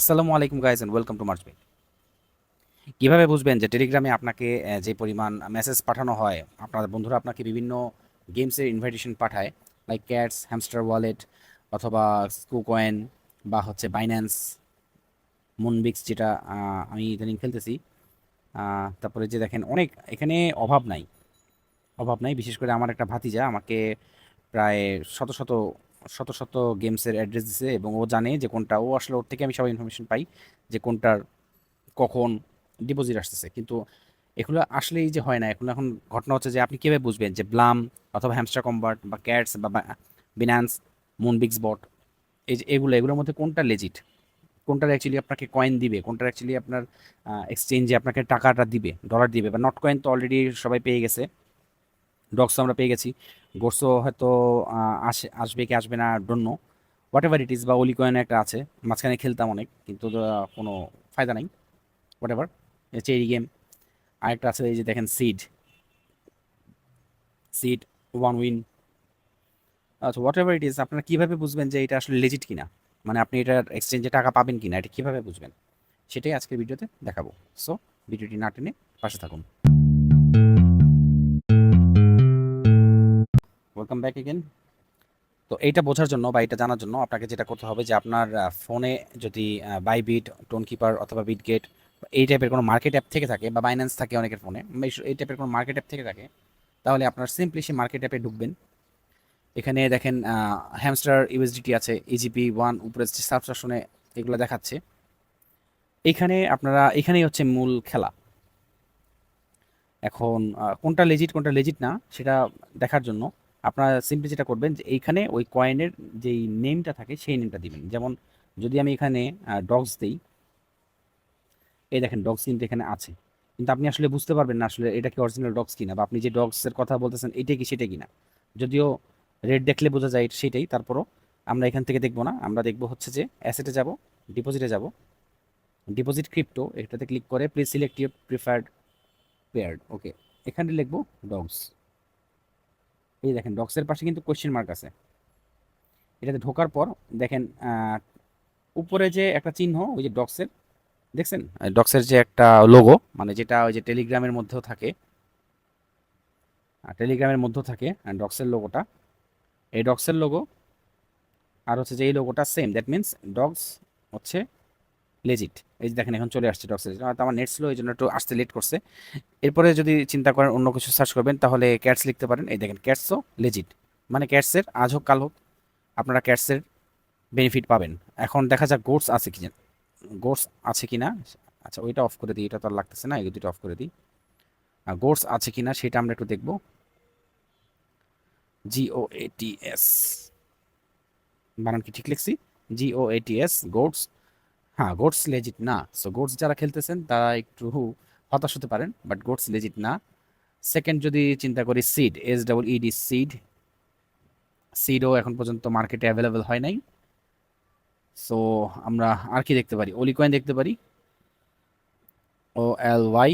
আসসালামু আলাইকুম guys and welcome to মার্চবে কীভাবে বুঝবেন যে টেলিগ্রামে আপনাকে যে পরিমাণ মেসেজ পাঠানো হয়, আপনার বন্ধুরা আপনাকে বিভিন্ন গেমসের ইনভাইটেশন পাঠায় লাইক ক্যাটস হ্যামস্টার ওয়ালেট অথবা স্কুকয়েন বা হচ্ছে বাইন্যান্স মুনবিক্স যেটা আমি ইদানিং খেলতেছি তারপরে যে দেখেন অনেক, এখানে অভাব নাই অভাব নাই। বিশেষ করে আমার একটা ভাতিজা আমাকে প্রায় শত শত শত শত গেমসের অ্যাড্রেস দিছে এবং ও জানে যে কোনটা, ও আসলে ওর থেকে আমি সবাই ইনফরমেশন পাই যে কোনটার কখন ডিপোজিট আসতেছে। কিন্তু এগুলো আসলেই যে হয় না, এখন এখন ঘটনা হচ্ছে যে আপনি কীভাবে বুঝবেন যে ব্লাম অথবা হ্যামস্টার কম্বার্ট বা ক্যাটস বা বিনান্স মুনবিক্স বট এই যে এগুলো, এগুলোর মধ্যে কোনটা লেজিট কোনটার অ্যাকচুয়ালি আপনাকে কয়েন দিবে? কোনটার অ্যাকচুয়ালি আপনার এক্সচেঞ্জে আপনাকে টাকাটা দিবে ডলার দিবে? বা নট কয়েন তো অলরেডি সবাই পেয়ে গেছে। ডগস আমরা পেয়ে গেছি। গোর্সও হয়তো আসে, আসবে কি আসবে না don't know whatever it is বা অলি কয়েন একটা আছে, মাঝখানে খেলতাম অনেক, কিন্তু কোনো ফায়দা নাই। হোয়াট এভার চেরি গেম আরেকটা আছে, এই যে দেখেন সিড সিড ওয়ান উইন আচ্ছা হোয়াট এভার ইট ইজ আপনারা কীভাবে বুঝবেন যে এটা আসলে লেজিট কিনা? মানে আপনি এটার এক্সচেঞ্জে টাকা পাবেন কিনা, এটা কীভাবে বুঝবেন? সেটাই আজকের ভিডিওতে দেখাবো। সো ভিডিওটি না টেনে পাশে থাকুন। ওয়েলকাম ব্যাক এগেন তো এইটা বোঝার জন্য বা এটা জানার জন্য আপনাকে যেটা করতে হবে যে আপনার ফোনে যদি বাইবিট টোন কিপার অথবা বিটগেট এই টাইপের কোনো মার্কেট অ্যাপ থেকে থাকে বা বাইন্যান্স থাকে অনেকের ফোনে এই টাইপের কোনো মার্কেট অ্যাপ থেকে থাকে, তাহলে আপনার সিম্পলি সেই মার্কেট অ্যাপে ঢুকবেন। এখানে দেখেন হ্যামস্টার ইউএসডিটি আছে ইজিপি ওয়ান উপরে সাবস্ক্রিপশনে এগুলো দেখাচ্ছে। এইখানে আপনারা, এখানেই হচ্ছে মূল খেলা। এখন কোনটা লেজিট কোনটা লেজিট না, সেটা দেখার জন্য আপনারা সিম্পলি যেটা করবেন যে এইখানে ওই কয়েনের যেই নেমটা থাকে সেই নেমটা দিবেন। যেমন যদি আমি এখানে ডগস দিই, এই দেখেন ডগস কিন্তু এখানে আছে। কিন্তু আপনি আসলে বুঝতে পারবেন না আসলে এটা কি অরিজিনাল ডগস কিনা বা আপনি যে ডগসের কথা বলতেছেন এটা কি সেটা কিনা। যদিও রেড দেখলে বোঝা যায় সেটাই, তারপরও আমরা এখান থেকে দেখব না। আমরা দেখব হচ্ছে যে অ্যাসেটে যাব ডিপোজিটে যাব ডিপোজিট ক্রিপ্টো এটাতে ক্লিক করে please select your preferred paired okay এখানে লিখব ডগস এই দেখেন ডক্সের পাশে কিন্তু কোয়েশ্চেন মার্ক আছে। এটাতে ঢোকার পর দেখেন উপরে যে একটা চিহ্ন, ওই যে ডগসের দেখছেন? ডগসের যে একটা লোগো মানে যেটা ওই যে টেলিগ্রামের মধ্যেও থাকে। টেলিগ্রামের মধ্যেও থাকে ডগসের লোগোটা এই ডগসের লোগো আর হচ্ছে যে এই লোগোটা সেম দ্যাট মিনস ডগস হচ্ছে লেজিট এই যে দেখেন, এখন চলে আসছে ডগসের হয়তো আমার নেট স্লো এই জন্য একটু আসতে লেট করছে। এরপরে যদি চিন্তা করেন, অন্য কিছু সার্চ করবেন, তাহলে ক্যাটস লিখতে পারেন। এই দেখেন ক্যাটসও লেজিট মানে ক্যাটসের আজ হোক, কাল হোক, আপনারা ক্যাটসের বেনিফিট পাবেন। এখন দেখা যাক গোটস আছে কি গোটস আছে কি না আচ্ছা ওইটা অফ করে দিই, এটা তো আর লাগতেছে না, এই দুটো অফ করে দিই। আর গোটস আছে কি না সেটা আমরা একটু দেখব। জিও এটিএস বানান কি ঠিক লিখছি? জিও এটিএস গোটস হ্যাঁ গোটস লেজিট না। সো গোটস যারা খেলতেছেন, তারা একটু হতাশ হতে পারেন বাট গোটস লেজিট না। সেকেন্ড যদি চিন্তা করি seed S double E D seed এখন পর্যন্ত মার্কেটে অ্যাভেলেবেল হয় নাই। সো আমরা আর কি দেখতে পারি? ওলি কয়েন দেখতে পারি। ও এল ওয়াই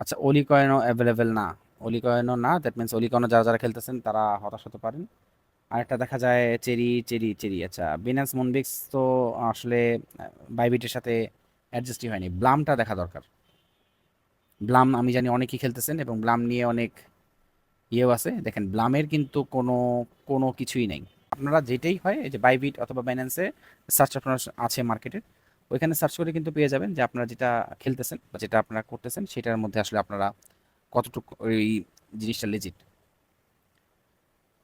আচ্ছা ওলি কয়েনও অ্যাভেলেবেল না। ওলি কয়েনও না দ্যাট মিনস ওলি কয়েনও যারা যারা খেলতেছেন, তারা হতাশ হতে পারেন। আরেকটা দেখা যায় চেরি চেরি চেরি। আচ্ছা বিনান্স মুনবিক্স তো আসলে বাইবিটের সাথে অ্যাডজাস্টই হয়নি। ব্লামটা দেখা দরকার। ব্লাম আমি জানি অনেকেই খেলতেছেন এবং ব্লাম নিয়ে অনেক ইয়েও আছে। দেখেন ব্লামের কিন্তু কোনো কোনো কিছুই নেই। আপনারা যেটাই হয়, এই যে বাইবিট অথবা বাইন্যান্সে সার্চ আপনার আছে মার্কেটের ওইখানে সার্চ করে কিন্তু পেয়ে যাবেন যে আপনারা যেটা খেলতেছেন বা যেটা আপনারা করতেছেন, সেটার মধ্যে আসলে আপনারা কতটুকু ওই জিনিসটা লেজিট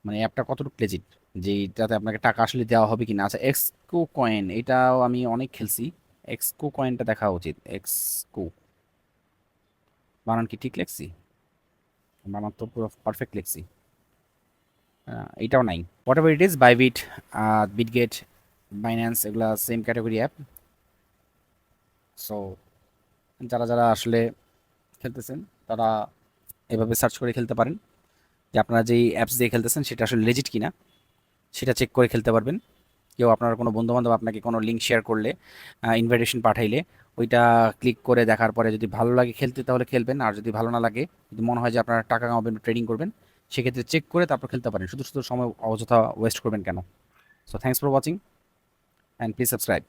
মানে অ্যাপটা কতটুকু লেজিট যেটাতে আপনাকে টাকা আসলে দেওয়া হবে কি না আচ্ছা এক্সকো কয়েন এটাও আমি অনেক খেলছি। এক্সকো কয়েনটা দেখা উচিত। এক্সকো বানান কি ঠিক লেখছি? বানান তো পুরো পারফেক্ট লিখছি। আহ, এইটাও নাই। Whatever it is Bybit Bitget Binance এগুলা সেম ক্যাটাগরি অ্যাপ সো যারা যারা আসলে খেলতেছেন তারা এভাবে সার্চ করে খেলতে পারেন। যে আপনারা যেই অ্যাপস দিয়ে খেলতেছেন, সেটা আসলে লেজিট কিনা, সেটা চেক করে খেলতে পারবেন। কেউ আপনার কোনো বন্ধুবান্ধব আপনাকে কোনো লিঙ্ক শেয়ার করলে ইনভাইটেশন পাঠাইলে, ওইটা ক্লিক করে দেখার পরে যদি ভালো লাগে খেলতে তাহলে খেলবেন, আর যদি ভালো না লাগে, যদি মনে হয় যে আপনারা টাকা কামাবেন ট্রেডিং করবেন, সেক্ষেত্রে চেক করে তারপর খেলতে পারেন। শুধু শুধু সময় অযথা ওয়েস্ট করবেন কেন। So thanks for watching and please subscribe